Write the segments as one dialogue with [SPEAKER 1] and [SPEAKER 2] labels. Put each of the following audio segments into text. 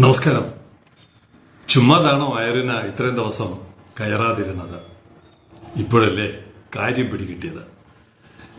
[SPEAKER 1] നമസ്കാരം. ചുമ്മാതാണോ അയറിന ഇത്രയും ദിവസം കയറാതിരുന്നത്? ഇപ്പോഴല്ലേ കാര്യം പിടികിട്ടിയത്.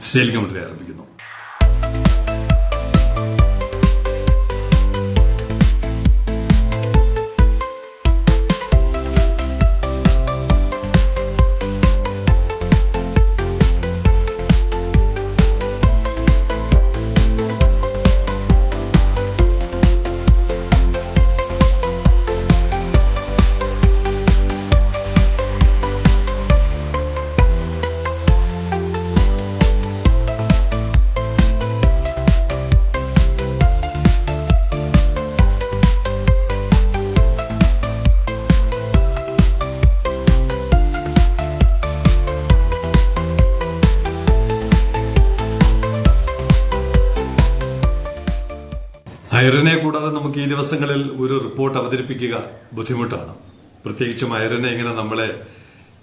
[SPEAKER 1] സെയിൽ കമന്ററി ആരംഭിക്കുന്നു. അയറിനെ കൂടാതെ നമുക്ക് ഈ ദിവസങ്ങളിൽ ഒരു റിപ്പോർട്ട് അവതരിപ്പിക്കുക ബുദ്ധിമുട്ടാണ്. പ്രത്യേകിച്ചും അയറിനെ ഇങ്ങനെ നമ്മളെ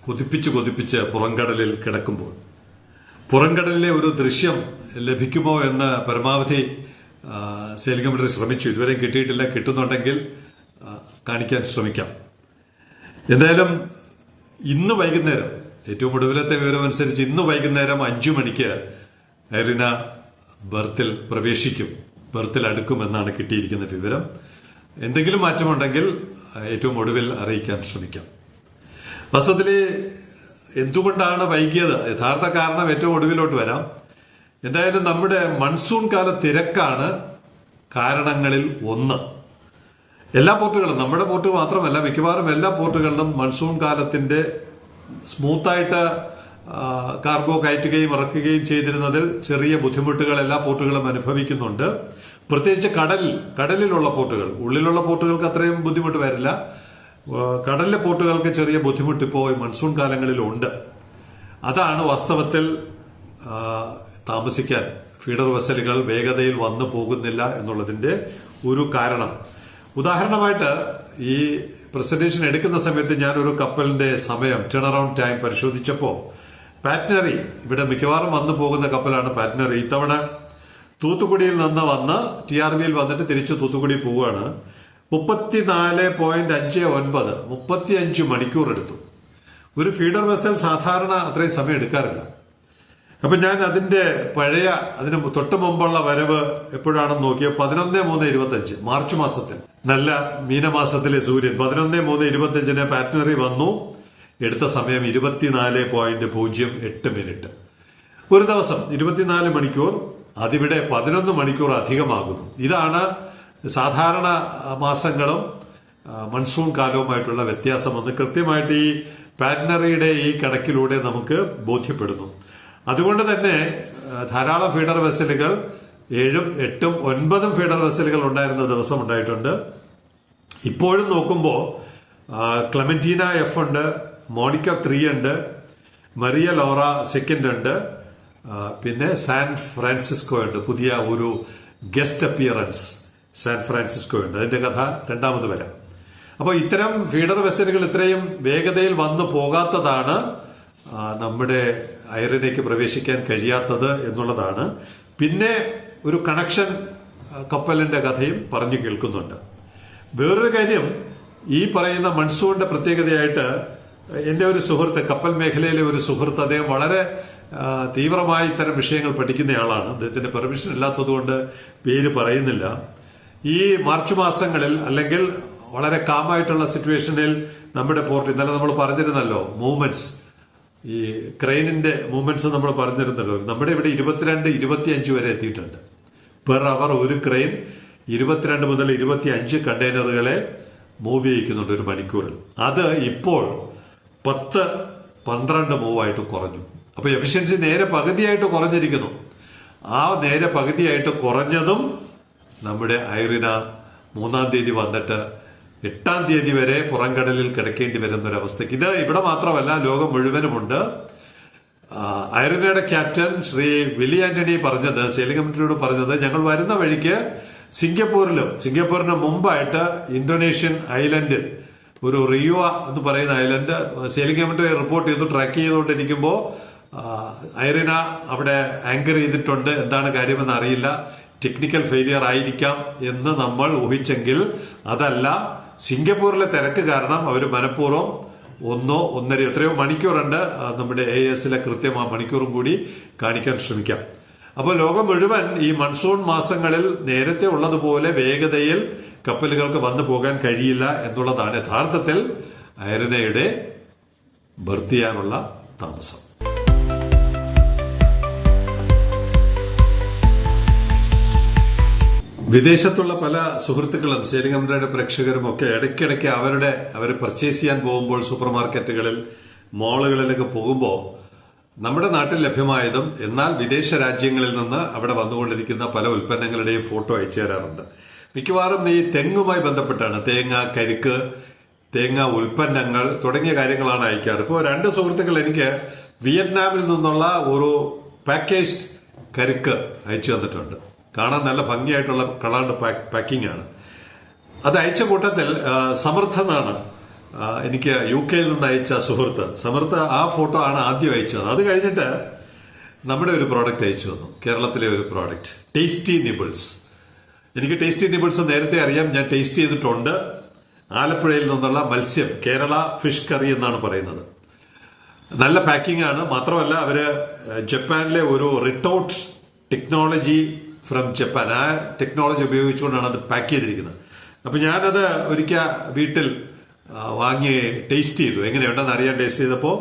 [SPEAKER 1] കൊതിപ്പിച്ച് കൊതിപ്പിച്ച് പുറംകടലിൽ കിടക്കുമ്പോൾ. പുറംകടലിലെ ഒരു ദൃശ്യം ലഭിക്കുമോ എന്ന് പരമാവധി കമ്മിറ്റി ശ്രമിച്ചു. ഇതുവരെ കിട്ടിയിട്ടില്ല. കിട്ടുന്നുണ്ടെങ്കിൽ കാണിക്കാൻ ശ്രമിക്കാം. എന്തായാലും ഇന്ന് വൈകുന്നേരം ഏറ്റവും ഒടുവിലത്തെ വിവരം അനുസരിച്ച് ഇന്ന് വൈകുന്നേരം അഞ്ചു മണിക്ക് ഐറിന ബർത്തിൽ പ്രവേശിക്കും. ബർത്തിൽ അടുക്കുമെന്നാണ് കിട്ടിയിരിക്കുന്ന വിവരം. എന്തെങ്കിലും മാറ്റമുണ്ടെങ്കിൽ ഏറ്റവും ഒടുവിൽ അറിയിക്കാൻ ശ്രമിക്കാം. വസത്തിൽ എന്തുകൊണ്ടാണ് വൈകിയത്? യഥാർത്ഥ കാരണം ഏറ്റവും ഒടുവിലോട്ട് വരാം. എന്തായാലും നമ്മുടെ മൺസൂൺ കാല തിരക്കാണ് കാരണങ്ങളിൽ ഒന്ന്. എല്ലാ പോർട്ടുകളും നമ്മുടെ പോർട്ട് മാത്രമല്ല മിക്കവാറും എല്ലാ പോർട്ടുകളിലും മൺസൂൺ കാലത്തിന്റെ സ്മൂത്തായിട്ട് കാർഗോ കയറ്റുകയും ഇറക്കുകയും ചെയ്തിരുന്നതിൽ ചെറിയ ബുദ്ധിമുട്ടുകൾ എല്ലാ പോർട്ടുകളും അനുഭവിക്കുന്നുണ്ട്. പ്രത്യേകിച്ച് കടൽ കടലിലുള്ള പോർട്ടുകൾ. ഉള്ളിലുള്ള പോർട്ടുകൾക്ക് അത്രയും ബുദ്ധിമുട്ട് വരില്ല. കടലിലെ പോർട്ടുകൾക്ക് ചെറിയ ബുദ്ധിമുട്ട് ഇപ്പോൾ മൺസൂൺ കാലങ്ങളിലുണ്ട്. അതാണ് വാസ്തവത്തിൽ താമസിക്കാൻ ഫീഡർ വെസലുകൾ വേഗതയിൽ വന്നു പോകുന്നില്ല എന്നുള്ളതിന്റെ ഒരു കാരണം. ഉദാഹരണമായിട്ട് ഈ പ്രസന്റേഷൻ എടുക്കുന്ന സമയത്ത് ഞാൻ ഒരു കപ്പലിന്റെ സമയം ടേൺ അറൌണ്ട് ടൈം പരിശോധിച്ചപ്പോൾ പാറ്റ്നറി ഇവിടെ മിക്കവാറും വന്നു പോകുന്ന കപ്പലാണ് പാറ്റ്നറി ഇത്തവണ തൂത്തുക്കുടിയിൽ നിന്ന് വന്ന് ടി ആർ ബിയിൽ വന്നിട്ട് തിരിച്ച് തൂത്തുക്കുടി പോവുകയാണ്. മുപ്പത്തിനാല് പോയിന്റ് അഞ്ച് ഒൻപത് മുപ്പത്തി അഞ്ച് മണിക്കൂർ എടുത്തു. ഒരു ഫീഡർ വെസൽ സാധാരണ അത്രയും സമയം എടുക്കാറില്ല. അപ്പൊ ഞാൻ അതിന്റെ പഴയ അതിന് തൊട്ട് മുമ്പുള്ള വരവ് എപ്പോഴാണെന്ന് നോക്കിയ? പതിനൊന്ന് മൂന്ന് ഇരുപത്തഞ്ച് മാർച്ച് മാസത്തിൽ. നല്ല മീനമാസത്തിലെ സൂര്യൻ. പതിനൊന്ന് മൂന്ന് ഇരുപത്തഞ്ചിന് പാറ്റ്നറി വന്നു. എടുത്ത സമയം ഇരുപത്തിനാല് പോയിന്റ് പൂജ്യം എട്ട് മിനിറ്റ് ഒരു ദിവസം ഇരുപത്തിനാല് മണിക്കൂർ അതിവിടെ പതിനൊന്ന് മണിക്കൂർ അധികമാകുന്നു. ഇതാണ് സാധാരണ മാസങ്ങളും മൺസൂൺ കാലവുമായിട്ടുള്ള വ്യത്യാസമെന്ന് കൃത്യമായിട്ട് ഈ പാറ്റ്നറിയുടെ ഈ കണക്കിലൂടെ നമുക്ക് ബോധ്യപ്പെടുന്നു. അതുകൊണ്ട് തന്നെ ധാരാളം ഫീഡർ വെസലുകൾ ഏഴും എട്ടും ഒൻപതും ഫീഡർ വെസലുകൾ ഉണ്ടായിരുന്ന ദിവസം ഉണ്ടായിട്ടുണ്ട്. ഇപ്പോഴും നോക്കുമ്പോൾ ക്ലമന്റീന എഫ് ഉണ്ട് മോണിക്ക ത്രീ ഉണ്ട്. മറിയ ലോറ സെക്കൻഡ് ഉണ്ട്. പിന്നെ സാൻ ഫ്രാൻസിസ്കോ ഉണ്ട്. പുതിയ ഒരു ഗസ്റ്റ് അപ്പിയറൻസ് സാൻ ഫ്രാൻസിസ്കോ ഉണ്ട്. അതിന്റെ കഥ രണ്ടാമത് വരാം. അപ്പോൾ ഇത്തരം ഫീഡർ വെസലുകൾ ഇത്രയും വേഗതയിൽ വന്നു പോകാത്തതാണ് നമ്മുടെ അയറിനേക്ക് പ്രവേശിക്കാൻ കഴിയാത്തത് എന്നുള്ളതാണ്. പിന്നെ ഒരു കണക്ഷൻ കപ്പലിന്റെ കഥയും പറഞ്ഞു കേൾക്കുന്നുണ്ട്. വേറൊരു കാര്യം ഈ പറയുന്ന മൺസൂണിന്റെ പ്രത്യേകതയായിട്ട് എന്റെ ഒരു സുഹൃത്ത് കപ്പൽ മേഖലയിലെ ഒരു സുഹൃത്ത് അദ്ദേഹം വളരെ തീവ്രമായി ഇത്തരം വിഷയങ്ങൾ പഠിക്കുന്നയാളാണ് അദ്ദേഹത്തിന്റെ പെർമിഷൻ ഇല്ലാത്തതുകൊണ്ട് പേര് പറയുന്നില്ല. ഈ മാർച്ച് മാസങ്ങളിൽ അല്ലെങ്കിൽ വളരെ കാമായിട്ടുള്ള സിറ്റുവേഷനിൽ നമ്മുടെ പോർട്ട് ഇന്നലെ നമ്മൾ പറഞ്ഞിരുന്നല്ലോ മൂവ്മെന്റ്സ്. ഈ ക്രെയിനിന്റെ മൂവ്മെന്റ്സ് നമ്മൾ പറഞ്ഞിരുന്നല്ലോ. നമ്മുടെ ഇവിടെ ഇരുപത്തിരണ്ട് ഇരുപത്തിയഞ്ച് വരെ എത്തിയിട്ടുണ്ട്. പെർ അവർ ഒരു ക്രെയിൻ ഇരുപത്തിരണ്ട് മുതൽ ഇരുപത്തി അഞ്ച് കണ്ടെയ്നറുകളെ മൂവ് ചെയ്യിക്കുന്നുണ്ട് ഒരു മണിക്കൂറിൽ. അത് ഇപ്പോൾ പത്ത് പന്ത്രണ്ട് മൂവായിട്ട് കുറഞ്ഞു. അപ്പൊ എഫിഷ്യൻസി നേരെ പകുതിയായിട്ട് കുറഞ്ഞിരിക്കുന്നു. ആ നേരെ പകുതിയായിട്ട് കുറഞ്ഞതും നമ്മുടെ ഐറിന മൂന്നാം തീയതി വന്നിട്ട് എട്ടാം തീയതി വരെ പുറംകടലിൽ കിടക്കേണ്ടി വരുന്ന ഒരു അവസ്ഥയ്ക്ക് ഇത് ഇവിടെ മാത്രമല്ല ലോകം മുഴുവനുമുണ്ട്. ഐറിനയുടെ ക്യാപ്റ്റൻ ശ്രീ വില്ലി ആന്റണി പറഞ്ഞത് സെയിലിംഗ് കമ്മിറ്റിയോട് പറഞ്ഞത് ഞങ്ങൾ വരുന്ന വഴിക്ക് സിംഗപ്പൂരിലും സിംഗപ്പൂരിന് മുമ്പായിട്ട് ഇന്തോനേഷ്യൻ ഐലൻഡ് ഒരു റിയോ എന്ന് പറയുന്ന ഐലൻഡ് സെയിലിംഗ് കമ്മിറ്റി റിപ്പോർട്ട് ചെയ്തു ട്രാക്ക് ചെയ്തുകൊണ്ടിരിക്കുമ്പോൾ ഐറിന അവിടെ ആങ്കർ ചെയ്തിട്ടുണ്ട്. എന്താണ് കാര്യമെന്ന് അറിയില്ല. ടെക്നിക്കൽ ഫെയിലിയർ ആയിരിക്കാം എന്ന് നമ്മൾ ഊഹിച്ചെങ്കിൽ അതല്ല സിംഗപ്പൂരിലെ തിരക്ക് കാരണം അവർ മനഃപൂർവം ഒന്നോ ഒന്നര എത്രയോ മണിക്കൂറുണ്ട് നമ്മുടെ എ എസിലെ കൃത്യം ആ മണിക്കൂറും കൂടി കാണിക്കാൻ ശ്രമിക്കാം. അപ്പോൾ ലോകം മുഴുവൻ ഈ മൺസൂൺ മാസങ്ങളിൽ നേരത്തെ ഉള്ളതുപോലെ വേഗതയിൽ കപ്പലുകൾക്ക് വന്നു പോകാൻ കഴിയില്ല എന്നുള്ളതാണ് യഥാർത്ഥത്തിൽ ഐറനയുടെ ബർത്ത് ചെയ്യാനുള്ള താമസം. വിദേശത്തുള്ള പല സുഹൃത്തുക്കളും ശേരികമ്പനിയുടെ പ്രേക്ഷകരും ഒക്കെ ഇടയ്ക്കിടയ്ക്ക് അവരുടെ അവർ പർച്ചേസ് ചെയ്യാൻ പോകുമ്പോൾ സൂപ്പർ മാർക്കറ്റുകളിൽ മോളുകളിലൊക്കെ പോകുമ്പോൾ നമ്മുടെ നാട്ടിൽ ലഭ്യമായതും എന്നാൽ വിദേശ രാജ്യങ്ങളിൽ നിന്ന് അവിടെ വന്നുകൊണ്ടിരിക്കുന്ന പല ഉൽപ്പന്നങ്ങളുടെയും ഫോട്ടോ അയച്ചു തരാറുണ്ട് മിക്കവാറും ഈ തെങ്ങുമായി ബന്ധപ്പെട്ടാണ്. തേങ്ങ കരിക്ക് തേങ്ങ ഉൽപ്പന്നങ്ങൾ തുടങ്ങിയ കാര്യങ്ങളാണ് അയക്കാറ്. ഇപ്പോൾ രണ്ട് സുഹൃത്തുക്കൾ എനിക്ക് വിയറ്റ്നാമിൽ നിന്നുള്ള ഒരു പാക്കേജ്ഡ് കരിക്ക് അയച്ചു തന്നിട്ടുണ്ട്. കാണാൻ നല്ല ഭംഗിയായിട്ടുള്ള കളാണ്ട് പാക്കിംഗ് ആണ് അത് അയച്ച കൂട്ടത്തിൽ സമർത്ഥ എന്നാണ് എനിക്ക് യു കെയിൽ നിന്ന് അയച്ച സുഹൃത്ത്. സമർത്ഥ ആ ഫോട്ടോ ആണ് ആദ്യം അയച്ചത്. അത് കഴിഞ്ഞിട്ട് നമ്മുടെ ഒരു പ്രോഡക്റ്റ് അയച്ചു വന്നു കേരളത്തിലെ ഒരു പ്രോഡക്റ്റ്. Tasty nibbles. എനിക്ക് ടേസ്റ്റി ടേബിൾസ് നേരത്തെ അറിയാം. ഞാൻ ടേസ്റ്റ് ചെയ്തിട്ടുണ്ട്. ആലപ്പുഴയിൽ നിന്നുള്ള മത്സ്യം കേരള ഫിഷ് കറി എന്നാണ് പറയുന്നത്. നല്ല പാക്കിംഗ് ആണ്. മാത്രമല്ല അവർ ജപ്പാനിലെ ഒരു റിട്ടോട്ട് ടെക്നോളജി ഫ്രം ജപ്പാൻ ആ ടെക്നോളജി ഉപയോഗിച്ചുകൊണ്ടാണ് അത് പാക്ക് ചെയ്തിരിക്കുന്നത്. അപ്പൊ ഞാനത് ഒരിക്കൽ വീട്ടിൽ വാങ്ങി ടേസ്റ്റ് ചെയ്തു. എങ്ങനെയുണ്ടെന്ന് അറിയാൻ ടേസ്റ്റ് ചെയ്തപ്പോൾ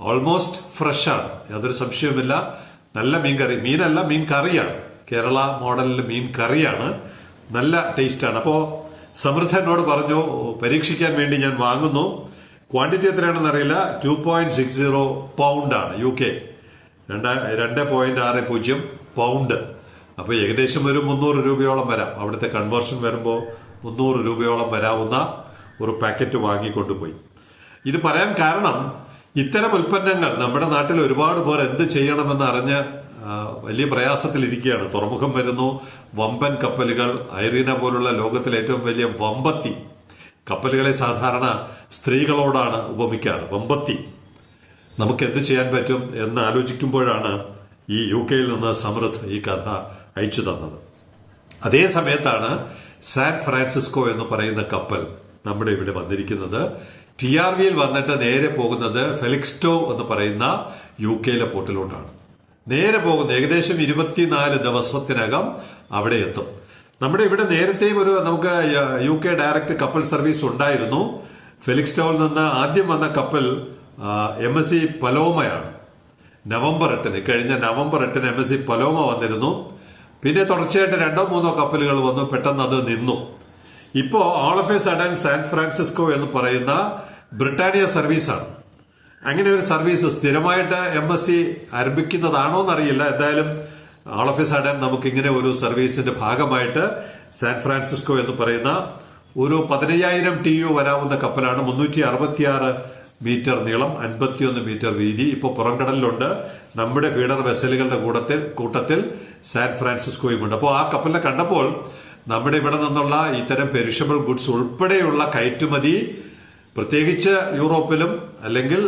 [SPEAKER 1] ഓൾമോസ്റ്റ് ഫ്രഷ് ആണ്. യാതൊരു സംശയവുമില്ല. നല്ല മീൻ കറി. മീനല്ല മീൻ കറിയാണ്. കേരള മോഡലിൽ മീൻ കറിയാണ്. നല്ല ടേസ്റ്റാണ്. ആണ് അപ്പോ സമൃദ്ധ എന്നോട് പറഞ്ഞു പരീക്ഷിക്കാൻ വേണ്ടി ഞാൻ വാങ്ങുന്നു. ക്വാണ്ടിറ്റി എത്രയാണെന്ന് അറിയില്ല. Two point six zero pound ആണ് യു കെ രണ്ട് രണ്ട് പോയിന്റ് ആറ് പൂജ്യം പൗണ്ട് അപ്പൊ ഏകദേശം ഒരു മുന്നൂറ് രൂപയോളം വരാം. അവിടുത്തെ കൺവേർഷൻ വരുമ്പോൾ മുന്നൂറ് രൂപയോളം വരാവുന്ന ഒരു പാക്കറ്റ് വാങ്ങിക്കൊണ്ടുപോയി. ഇത് പറയാൻ കാരണം ഇത്തരം ഉൽപ്പന്നങ്ങൾ നമ്മുടെ നാട്ടിൽ ഒരുപാട് പേർ എന്ത് ചെയ്യണമെന്ന് അറിഞ്ഞ് വലിയ പ്രയാസത്തിലിരിക്കുകയാണ്. തുറമുഖം വരുന്നു. വമ്പൻ കപ്പലുകൾ ഐറീന പോലുള്ള ലോകത്തിലെ ഏറ്റവും വലിയ വമ്പത്തി. കപ്പലുകളെ സാധാരണ സ്ത്രീകളോടാണ് ഉപമിക്കാറ്. വമ്പത്തി. നമുക്ക് എന്ത് ചെയ്യാൻ പറ്റും എന്ന് ആലോചിക്കുമ്പോഴാണ് ഈ യു കെയിൽ നിന്ന് സമൃദ്ധ് ഈ കഥ അയച്ചു തന്നത്. അതേ സമയത്താണ് സാൻ ഫ്രാൻസിസ്കോ എന്ന് പറയുന്ന കപ്പൽ നമ്മുടെ ഇവിടെ വന്നിരിക്കുന്നത്. ടി ആർ വിയിൽ വന്നിട്ട് നേരെ പോകുന്നത് ഫെലിക്സ്റ്റോ എന്ന് പറയുന്ന യു കെയിലെ പോർട്ടിലോട്ടാണ്. നേരെ പോകുന്നത് ഏകദേശം ഇരുപത്തിനാല് ദിവസത്തിനകം അവിടെ എത്തും. നമ്മുടെ ഇവിടെ നേരത്തെയും ഒരു നമുക്ക് യു കെ ഡയറക്റ്റ് കപ്പൽ സർവീസ് ഉണ്ടായിരുന്നു. ഫെലിക്സ് ടൗണിൽ നിന്ന് ആദ്യം വന്ന കപ്പൽ എം എസ് സി പലോമയാണ്. നവംബർ എട്ടിന് കഴിഞ്ഞ നവംബർ എട്ടിന് എം എസ് സി പലോമ വന്നിരുന്നു. പിന്നെ തുടർച്ചയായിട്ട് രണ്ടോ മൂന്നോ കപ്പലുകൾ വന്നു പെട്ടെന്ന് അത് നിന്നു. ഇപ്പോ all of a sudden San Francisco എന്ന് പറയുന്ന ബ്രിട്ടാനിയ സർവീസാണ്. അങ്ങനെ ഒരു സർവീസ് സ്ഥിരമായിട്ട് എം എസ് സി ആരംഭിക്കുന്നതാണോ എന്നറിയില്ല എന്തായാലും ആൾ ഓഫ് എ സഡൻ നമുക്ക് ഇങ്ങനെ ഒരു സർവീസിന്റെ ഭാഗമായിട്ട് സാൻ ഫ്രാൻസിസ്കോ എന്ന് പറയുന്ന ഒരു പതിനയ്യായിരം ടി യു വരാവുന്ന കപ്പലാണ് മുന്നൂറ്റി അറുപത്തിയാറ് മീറ്റർ നീളം അൻപത്തിയൊന്ന് മീറ്റർ വീതി. ഇപ്പോൾ പുറംകടലിലുണ്ട്. നമ്മുടെ ഫീഡർ വെസലുകളുടെ കൂട്ടത്തിൽ കൂട്ടത്തിൽ സാൻ ഫ്രാൻസിസ്കോയും ഉണ്ട്. അപ്പോൾ ആ കപ്പലിനെ കണ്ടപ്പോൾ നമ്മുടെ ഇവിടെ നിന്നുള്ള ഇത്തരം പെരിഷബിൾ ഗുഡ്സ് ഉൾപ്പെടെയുള്ള കയറ്റുമതി പ്രത്യേകിച്ച് യൂറോപ്പിലും അല്ലെങ്കിൽ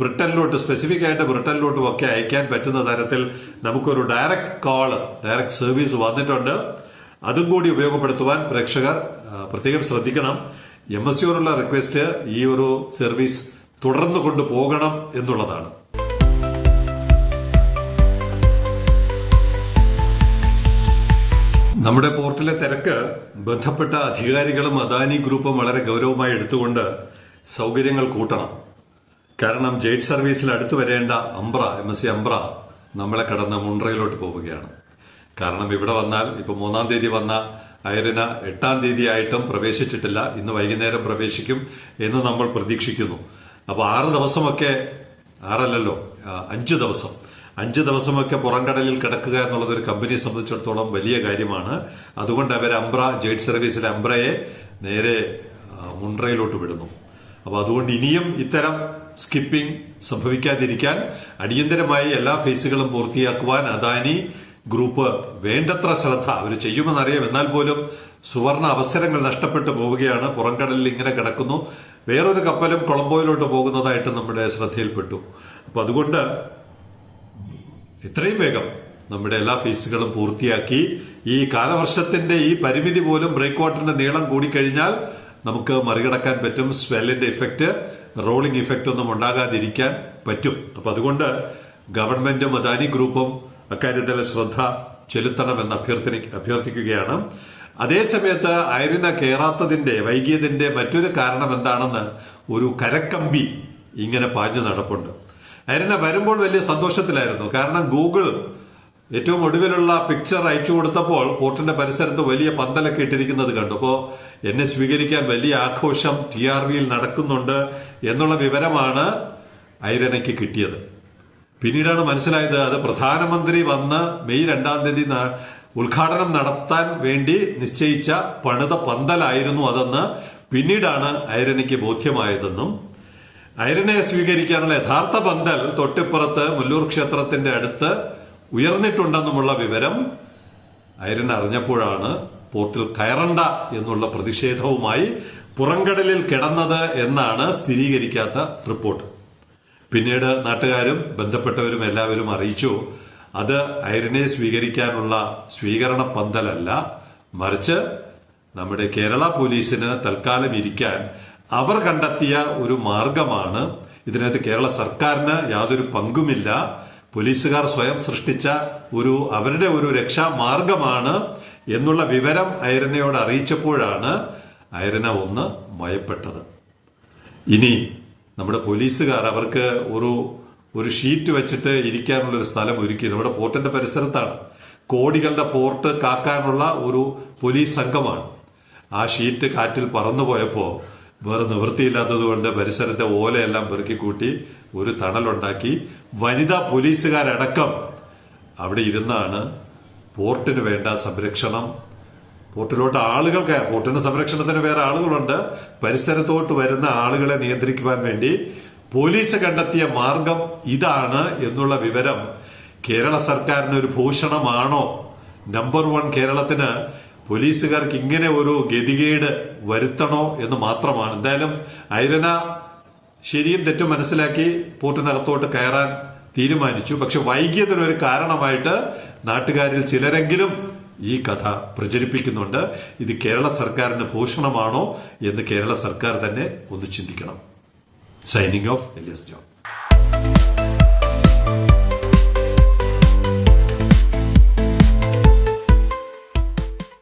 [SPEAKER 1] ബ്രിട്ടനിലോട്ട് സ്പെസിഫിക് ആയിട്ട് ബ്രിട്ടനിലോട്ടും ഒക്കെ അയക്കാൻ പറ്റുന്ന തരത്തിൽ നമുക്കൊരു ഡയറക്റ്റ് കോൾ ഡയറക്റ്റ് സർവീസ് വന്നിട്ടുണ്ട്. അതും കൂടി ഉപയോഗപ്പെടുത്തുവാൻ പ്രേക്ഷകർ പ്രത്യേകം ശ്രദ്ധിക്കണം. എം എസ് സിയോടുള്ള റിക്വസ്റ്റ് ഈ ഒരു സർവീസ് തുടർന്നു കൊണ്ടുപോകണം എന്നുള്ളതാണ്. നമ്മുടെ പോർട്ടിലെ തിരക്ക് ബന്ധപ്പെട്ട അധികാരികളും അദാനി ഗ്രൂപ്പും വളരെ ഗൗരവമായി എടുത്തുകൊണ്ട് സൗകര്യങ്ങൾ കൂട്ടണം. കാരണം ജെയ്റ്റ് സർവീസിൽ അടുത്ത് വരേണ്ട Umbra M S C Umbra നമ്മളെ കടന്ന് മുണ്ട്രയിലോട്ട് പോവുകയാണ്. കാരണം ഇവിടെ വന്നാൽ ഇപ്പൊ മൂന്നാം തീയതി വന്ന അയറിന എട്ടാം തീയതി ആയിട്ടും പ്രവേശിച്ചിട്ടില്ല. ഇന്ന് വൈകുന്നേരം പ്രവേശിക്കും എന്ന് നമ്മൾ പ്രതീക്ഷിക്കുന്നു. അപ്പൊ ആറ് ദിവസമൊക്കെ ആറല്ലല്ലോ അഞ്ച് ദിവസം. അഞ്ച് ദിവസമൊക്കെ പുറംകടലിൽ കിടക്കുക എന്നുള്ളത് ഒരു കമ്പനിയെ സംബന്ധിച്ചിടത്തോളം വലിയ കാര്യമാണ്. അതുകൊണ്ട് അവർ അംബ്ര ജെയ്റ്റ് സർവീസിലെ അംബ്രയെ നേരെ മുണ്ട്രയിലോട്ട് വിടുന്നു. അപ്പൊ അതുകൊണ്ട് ഇനിയും ഇത്തരം സ്കിപ്പിംഗ് സംഭവിക്കാതിരിക്കാൻ അടിയന്തരമായി എല്ലാ ഫേസുകളും പൂർത്തിയാക്കുവാൻ അദാനി ഗ്രൂപ്പ് വേണ്ടത്ര ശ്രദ്ധ അവർ ചെയ്യുമെന്നറിയാം. എന്നാൽ പോലും സുവർണ അവസരങ്ങൾ നഷ്ടപ്പെട്ടു പോവുകയാണ്. പുറംകടലിൽ ഇങ്ങനെ കിടക്കുന്നു. വേറൊരു കപ്പലും കൊളംബോയിലോട്ട് പോകുന്നതായിട്ട് നമ്മുടെ ശ്രദ്ധയിൽപ്പെട്ടു. അപ്പൊ അതുകൊണ്ട് എത്രയും വേഗം നമ്മുടെ എല്ലാ ഫീസുകളും പൂർത്തിയാക്കി. ഈ കാലവർഷത്തിന്റെ ഈ പരിമിതി പോലും ബ്രേക്ക് വാട്ടറിന്റെ നീളം കൂടിക്കഴിഞ്ഞാൽ നമുക്ക് മറികടക്കാൻ പറ്റും. സ്വെല്ലിന്റെ ഇഫക്റ്റ് റോളിംഗ് ഇഫക്റ്റ് ഒന്നും ഉണ്ടാകാതിരിക്കാൻ പറ്റും. അപ്പൊ അതുകൊണ്ട് ഗവൺമെന്റും അദാനി ഗ്രൂപ്പും അക്കാര്യത്തിൽ ശ്രദ്ധ ചെലുത്തണമെന്ന് അഭ്യർത്ഥി അഭ്യർത്ഥിക്കുകയാണ്. അതേസമയത്ത് ഐറിന കയറാത്തതിന്റെ വൈകിയതിന്റെ മറ്റൊരു കാരണം എന്താണെന്ന് ഒരു കരക്കമ്പി ഇങ്ങനെ പാഞ്ഞു നടപ്പുണ്ട്. ഐറിന വരുമ്പോൾ വലിയ സന്തോഷത്തിലായിരുന്നു. കാരണം ഗൂഗിൾ ഏറ്റവും ഒടുവിലുള്ള പിക്ചർ അയച്ചു കൊടുത്തപ്പോൾ പോർട്ടിന്റെ പരിസരത്ത് വലിയ പന്തലൊക്കെ ഇട്ടിരിക്കുന്നത് കണ്ടു. അപ്പോ എന്നെ സ്വീകരിക്കാൻ വലിയ ആഘോഷം ടി ആർ വിയിൽ നടക്കുന്നുണ്ട് എന്നുള്ള വിവരമാണ് ഐരണയ്ക്ക് കിട്ടിയത്. പിന്നീടാണ് മനസ്സിലായത് അത് പ്രധാനമന്ത്രി വന്ന് മെയ് രണ്ടാം തീയതി ഉദ്ഘാടനം നടത്താൻ വേണ്ടി നിശ്ചയിച്ച പണിത പന്തലായിരുന്നു അതെന്ന് പിന്നീടാണ് ഐരനയ്ക്ക് ബോധ്യമായതെന്നും ഐരനെ സ്വീകരിക്കാനുള്ള യഥാർത്ഥ പന്തൽ തൊട്ടിപ്പുറത്ത് മുല്ലൂർ ക്ഷേത്രത്തിന്റെ അടുത്ത് ഉയർന്നിട്ടുണ്ടെന്നുമുള്ള വിവരം ഐരൻ അറിഞ്ഞപ്പോഴാണ് പോർട്ടിൽ കയറണ്ട എന്നുള്ള പ്രതിഷേധവുമായി പുറംകടലിൽ കിടന്നത് എന്നാണ് സ്ഥിരീകരിക്കാത്ത റിപ്പോർട്ട്. പിന്നീട് നാട്ടുകാരും ബന്ധപ്പെട്ടവരും എല്ലാവരും അറിയിച്ചു അത് ഐരനെ സ്വീകരിക്കാനുള്ള സ്വീകരണ പന്തലല്ല മറിച്ച് നമ്മുടെ കേരള പോലീസിന് തൽക്കാലം ഇരിക്കാൻ അവർ കണ്ടെത്തിയ ഒരു മാർഗമാണ്. ഇതിനകത്ത് കേരള സർക്കാരിന് യാതൊരു പങ്കുമില്ല. പോലീസുകാർ സ്വയം സൃഷ്ടിച്ച ഒരു അവരുടെ ഒരു രക്ഷാമാർഗമാണ്. എന്നുള്ള വിവരം ഐരനയോട് അറിയിച്ചപ്പോഴാണ് ഐരന ഒന്ന് മയപ്പെട്ടത് ഇനി നമ്മുടെ പോലീസുകാർ അവർക്ക് ഒരു ഒരു ഷീറ്റ് വെച്ചിട്ട് ഇരിക്കാനുള്ള ഒരു സ്ഥലം ഒരുക്കി നമ്മുടെ പോർട്ടിന്റെ പരിസരത്താണ്. കോടികളുടെ പോർട്ട് കാക്കാനുള്ള ഒരു പോലീസ് സംഘമാണ്. ആ ഷീറ്റ് കാറ്റിൽ പറന്നുപോയപ്പോ വേറെ നിവൃത്തിയില്ലാത്തത് കൊണ്ട് പരിസരത്തെ ഓലയെല്ലാം പെറുക്കിക്കൂട്ടി ഒരു തണലുണ്ടാക്കി. വനിതാ പോലീസുകാരടക്കം അവിടെ ഇരുന്നാണ് പോർട്ടിന് വേണ്ട സംരക്ഷണം. പോർട്ടിലോട്ട് ആളുകൾക്ക് പോർട്ടിന്റെ സംരക്ഷണത്തിന് വേറെ ആളുകളുണ്ട്. പരിസരത്തോട്ട് വരുന്ന ആളുകളെ നിയന്ത്രിക്കുവാൻ വേണ്ടി പോലീസ് കണ്ടെത്തിയ മാർഗം ഇതാണ് എന്നുള്ള വിവരം കേരള സർക്കാരിന് ഒരു ഭൂഷണമാണോ? നമ്പർ വൺ കേരളത്തിന് പോലീസുകാർക്ക് ഇങ്ങനെ ഒരു ഗതികേട് വരുത്തണോ എന്ന് മാത്രമാണ്. എന്തായാലും ഐരന ശരിയും തെറ്റും മനസ്സിലാക്കി പോർട്ടിനകത്തോട്ട് കയറാൻ തീരുമാനിച്ചു. പക്ഷെ വൈകിയതിനൊരു കാരണമായിട്ട് നാട്ടുകാരിൽ ചിലരെങ്കിലും ഈ കഥ പ്രചരിപ്പിക്കുന്നുണ്ട്. ഇത് കേരള സർക്കാരിന് ഭൂഷണമാണോ എന്ന് കേരള സർക്കാർ തന്നെ ഒന്ന് ചിന്തിക്കണം. Signing off L S John